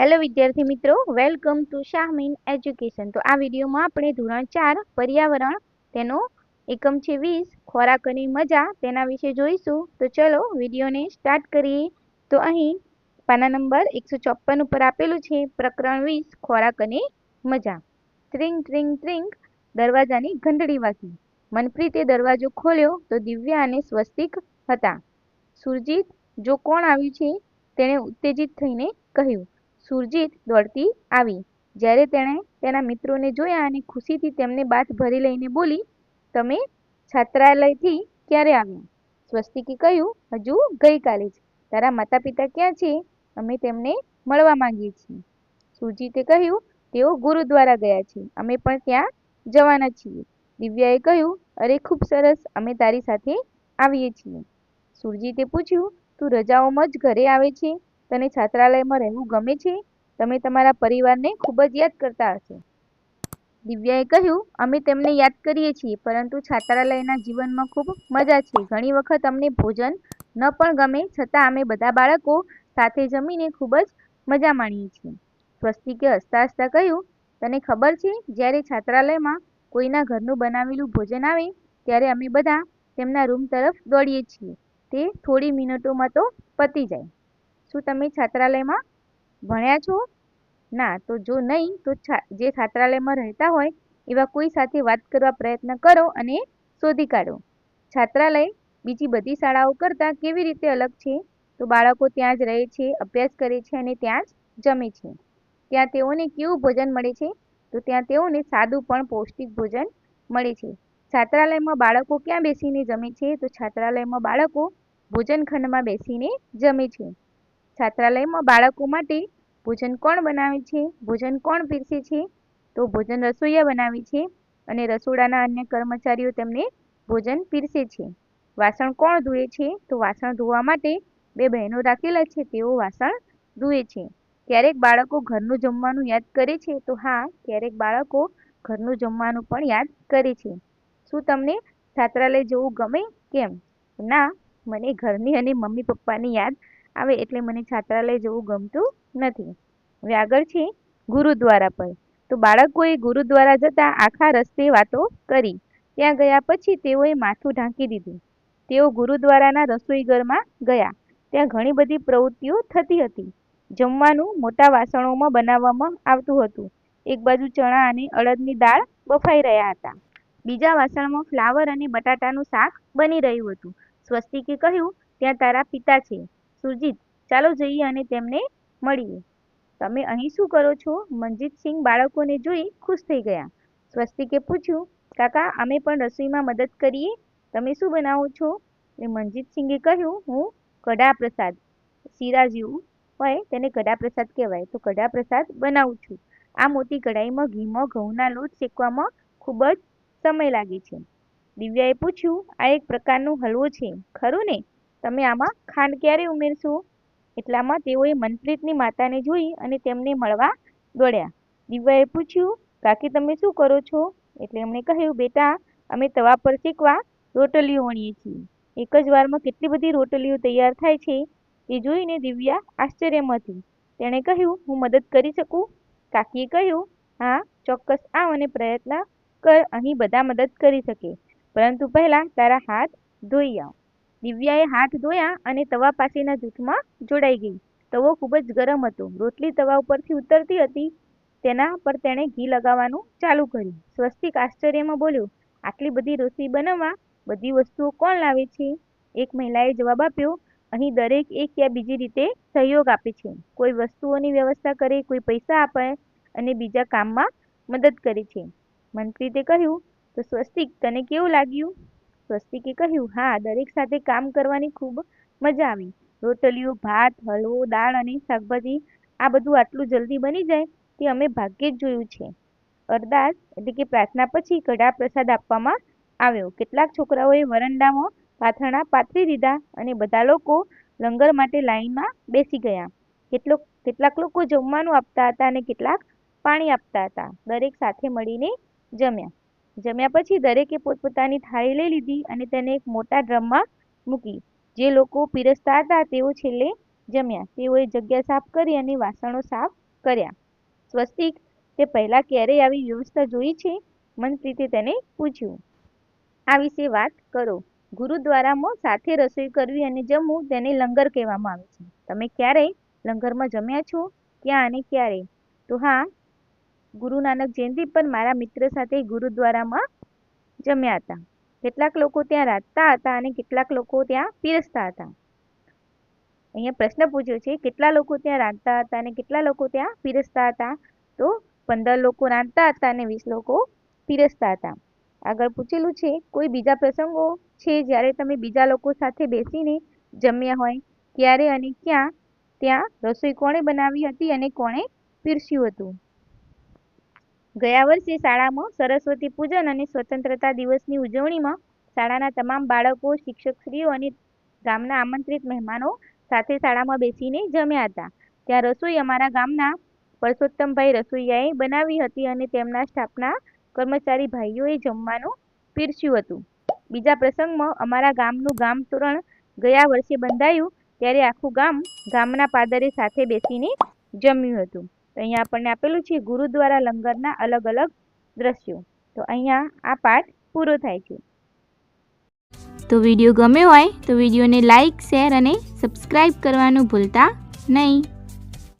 Hello વિદ્યાર્થી મિત્રો. Welcome to Shahmeen education તો આ વિડીયોમાં આપણે ધોરણ ચાર, પર્યાવરણ, તેનો એકમ છે વીસ, ખોરાક અને મજા, તેના વિશે જોઈશું. તો ચલો, વિડીયોને સ્ટાર્ટ કરીએ. તો અહીં પાના નંબર એકસો ચોપન ઉપર આપેલું છે, પ્રકરણ વીસ, ખોરાક અને મજા. ટ્રિંગ ટ્રિંગ ટ્રિંગ દરવાજાની ઘંટડી વાગી. મનપ્રીતે દરવાજો ખોલ્યો તો દિવ્યા અને સ્વસ્તિક હતા. સુરજીત, જો કોણ આવ્યું છે, તેણે ઉત્તેજિત થઈને કહ્યું સુરજીત દોડતી આવી. જ્યારે તેણે તેના મિત્રોને જોયા અને ખુશીથી તેમને બાથ ભરી લઈને બોલી, તમે છાત્રાલયથી ક્યારે આવ્યા? સ્વસ્તિકે કહ્યું, હજુ ગઈકાલે જ. તારા માતા પિતા ક્યાં છે? અમે તેમને મળવા માંગીએ છીએ. સુરજીતે કહ્યું, તેઓ ગુરુદ્વારા ગયા છે. અમે પણ ત્યાં જવાના છીએ. દિવ્યાએ કહ્યું, અરે, ખૂબ સરસ. અમે તારી સાથે આવીએ છીએ. સુરજીતે પૂછ્યું, તું રજાઓમાં જ ઘરે આવે છે? તને છાત્રાલયમાં રહેવું ગમે છે? તમે તમારા પરિવારને ખૂબ જ યાદ કરતા હશો. દિવ્યાએ કહ્યું, અમે તેમને યાદ કરીએ છીએ, પરંતુ છાત્રાલયના જીવનમાં ખૂબ મજા છે. ઘણી વખત અમને ભોજન ન પણ ગમે, છતાં અમે બધા બાળકો સાથે જમીને ખૂબ જ મજા માણીએ છીએ. સ્વસ્તિકે હસતા હસતા કહ્યું, તને ખબર છે, જ્યારે છાત્રાલયમાં કોઈના ઘરનું બનાવેલું ભોજન આવે, ત્યારે અમે બધા તેમના રૂમ તરફ દોડીએ છીએ. તે થોડી મિનિટોમાં તો પતી જાય. શું તમે છાત્રાલયમાં ભણ્યા છો? ના, તો જો નહીં, તો જે છાત્રાલયમાં રહેતા હોય, એવા કોઈ સાથે વાત કરવા પ્રયત્ન કરો અને શોધી કાઢો. છાત્રાલય બીજી બધી શાળાઓ કરતાં કેવી રીતે અલગ છે? તો બાળકો ત્યાં જ રહે છે, અભ્યાસ કરે છે અને ત્યાં જ જમે છે. ત્યાં તેઓને કેવું ભોજન મળે છે? તો ત્યાં તેઓને સાદું પણ પૌષ્ટિક ભોજન મળે છે. છાત્રાલયમાં બાળકો ક્યાં બેસીને જમે છે? તો છાત્રાલયમાં બાળકો ભોજનખંડમાં બેસીને જમે છે. છાત્રાલયમાં બાળકો માટે ભોજન કોણ બનાવે છે? ભોજન કોણ પીરસે છે? તો ભોજન રસોઈયા બનાવે છે અને રસોડાના અન્ય કર્મચારીઓ તેમને ભોજન પીરસે છે. વાસણ કોણ ધોએ છે? તો વાસણ ધોવા માટે બે બહેનો રાખેલા છે, તેઓ વાસણ ધોએ છે. ક્યારેક બાળકો ઘરનું જમવાનું યાદ કરે છે, તો હા, ક્યારેક બાળકો ઘરનું જમવાનું પણ યાદ કરે છે. શું તમને છાત્રાલય જવું ગમે? કેમ? ના, મને ઘરની અને મમ્મી પપ્પાની યાદ આવે એટલે મને છાત્રાલય જવું ગમતું નથી. હવે આગળ છે ગુરુદ્વારા પર. તો બાળકોએ ગુરુદ્વારા જતા આખા રસ્તે વાતો કરી. ત્યાં ગયા પછી તેઓએ માથું ઢાંકી દીધું. તેઓ ગુરુદ્વારાના રસોઈઘરમાં ગયા. ત્યાં ઘણી બધી પ્રવૃત્તિઓ થતી હતી. જમવાનું મોટા વાસણોમાં બનાવવામાં આવતું હતું. એક બાજુ ચણા અને અડદની દાળ બફાઈ રહ્યા હતા. બીજા વાસણમાં ફ્લાવર અને બટાટાનું શાક બની રહ્યું હતું. સ્વસ્તિકે કહ્યું, ત્યાં તારા પિતા છે. સુરજીત, ચાલો જઈએ અને તેમને મળીએ. તમે અહીં શું કરો છો? મનજીતસિંહ બાળકોને જોઈ ખુશ થઈ ગયા. સ્વસ્તિકે પૂછ્યું, કાકા, અમે પણ રસોઈમાં મદદ કરીએ? તમે શું બનાવો છો? એ મનજીતસિંહે કહ્યું, હું કઢા પ્રસાદ, શીરા જેવું હોય તેને કઢા પ્રસાદ કહેવાય. તો કઢા પ્રસાદ બનાવું છું. આ મોટી કઢાઈમાં ઘીમાં ઘઉંના લોટ શેકવામાં ખૂબ જ સમય લાગે છે. દિવ્યાએ પૂછ્યું, આ એક પ્રકારનો હલવો છે. ખરું ને? તમે આમાં ખાંડ ક્યારે ઉમેરશો? એટલામાં તેઓએ મનપ્રીતની માતાને જોઈ અને તેમને મળવા દોડ્યા. દિવ્યાએ પૂછ્યું, કાકી, તમે શું કરો છો? એટલે એમણે કહ્યું, બેટા, અમે તવા પર શેકવા રોટલીઓ વણીએ છીએ. એક જ વારમાં કેટલી બધી રોટલીઓ તૈયાર થાય છે? તે જોઈને દિવ્યા આશ્ચર્યમાં હતી. તેણે કહ્યું, હું મદદ કરી શકું? કાકીએ કહ્યું, હા, ચોક્કસ આવ અને પ્રયત્ન કર, અહીં બધા મદદ કરી શકે. પરંતુ પહેલાં તારા હાથ ધોઈ આવ. દિવ્યાએ હાથ ધોયા અને તવા પાસેના જૂથમાં જોડાઈ ગઈ. તવો ખૂબ જ ગરમ હતો. રોટલી તવા ઉપરથી ઉતરતી હતી. તેના પર તેણે ઘી લગાવવાનું ચાલુ કર્યું. સ્વસ્તિક આશ્ચર્યમાં બોલ્યો, આટલી બધી રસોઈ બનાવવા બધી વસ્તુઓ કોણ લાવે છે? એક મહિલાએ જવાબ આપ્યો, અહીં દરેક એક યા બીજી રીતે સહયોગ આપે છે. કોઈ વસ્તુઓની વ્યવસ્થા કરે, કોઈ પૈસા આપે અને બીજા કામમાં મદદ કરે છે. મનપ્રીતે કહ્યું, તો સ્વસ્તિક તને કેવું લાગ્યું? સ્વસ્તિકે કહ્યું, હા, દરેક સાથે કામ કરવાની ખૂબ મજા આવી. રોટલીઓ, ભાત હલવો દાળ અને શાકભાજી, આ બધું આટલું જલ્દી બની જાય તે અમે ભાગ્યે જ જોયું છે. અરદાસ એટલે કે પ્રાર્થના પછી કઢા પ્રસાદ આપવામાં આવ્યો. કેટલાક છોકરાઓએ વરંડામાં પાથરણા પાથરી દીધા અને બધા લોકો લંગર માટે લાઈનમાં બેસી ગયા. કેટલોક, કેટલાક લોકો જમવાનું આપતા હતા અને કેટલાક પાણી આપતા હતા. દરેક સાથે મળીને જમ્યા. જમ્યા પછી દરેકે પોતપોતાની થાળી લઈ લીધી અને તેને એક મોટા ડ્રમમાં મૂકી. જે લોકો પીરસતા હતા તેઓ છેલ્લે જમ્યા. તેઓએ જગ્યા સાફ કરી અને વાસણો સાફ કર્યા. સ્વસ્તિક, તે પહેલાં ક્યારેય આવી વ્યવસ્થા જોઈ છે? મનપ્રીતે તેને પૂછ્યું. આ વિશે વાત કરો. ગુરુદ્વારામાં સાથે રસોઈ કરવી અને જમવું તેને લંગર કહેવામાં આવે છે. તમે ક્યારેય લંગરમાં જમ્યા છો? ક્યાં અને ક્યારે? તો હા ગુરુ નાનક જયંતિ પર મારા મિત્ર સાથે ગુરુદ્વારામાં જમ્યા હતા. કેટલાક લોકો ત્યાં રાંધતા હતા અને કેટલાક લોકો ત્યાં પીરસતા હતા. અહીંયા પ્રશ્ન પૂછ્યો છે, કેટલા લોકો ત્યાં રાંધતા હતા અને કેટલા લોકો ત્યાં પીરસતા હતા? તો પંદર લોકો રાંધતા હતા અને વીસ લોકો પીરસતા હતા. આગળ પૂછેલું છે, કોઈ બીજા પ્રસંગો છે જ્યારે તમે બીજા લોકો સાથે બેસીને જમ્યા હોય? ક્યારે અને ક્યાં ત્યાં રસોઈ કોણે બનાવી હતી અને કોણે પીરસ્યું હતું? ગયા વર્ષે શાળામાં સરસ્વતી પૂજન અને સ્વતંત્રતા દિવસની ઉજવણીમાં શાળાના તમામ બાળકો, શિક્ષકશ્રીઓ અને ગામના આમંત્રિત મહેમાનો સાથે શાળામાં બેસીને જમ્યા હતા. ત્યાં રસોઈ અમારા ગામના પરસોત્તમભાઈ રસોઈયાએ બનાવી હતી અને તેમના સ્ટાફના કર્મચારી ભાઈઓએ જમવાનું પીરસ્યું હતું. બીજા પ્રસંગમાં અમારા ગામનું ગામ તોરણ ગયા વર્ષે બંધાયું, ત્યારે આખું ગામ ગામના પાદરે સાથે બેસીને જમ્યું હતું. તો અહીંયા આપણને આપેલું છે ગુરુદ્વારા લંગરના અલગ અલગ દ્રશ્યો. તો અહીંયા આ પાઠ પૂરો થાય છે. તો વીડિયો ગમ્યો હોય તો વિડીયોને લાઇક શેર અને સબસ્ક્રાઈબ કરવાનું ભૂલતા નહીં.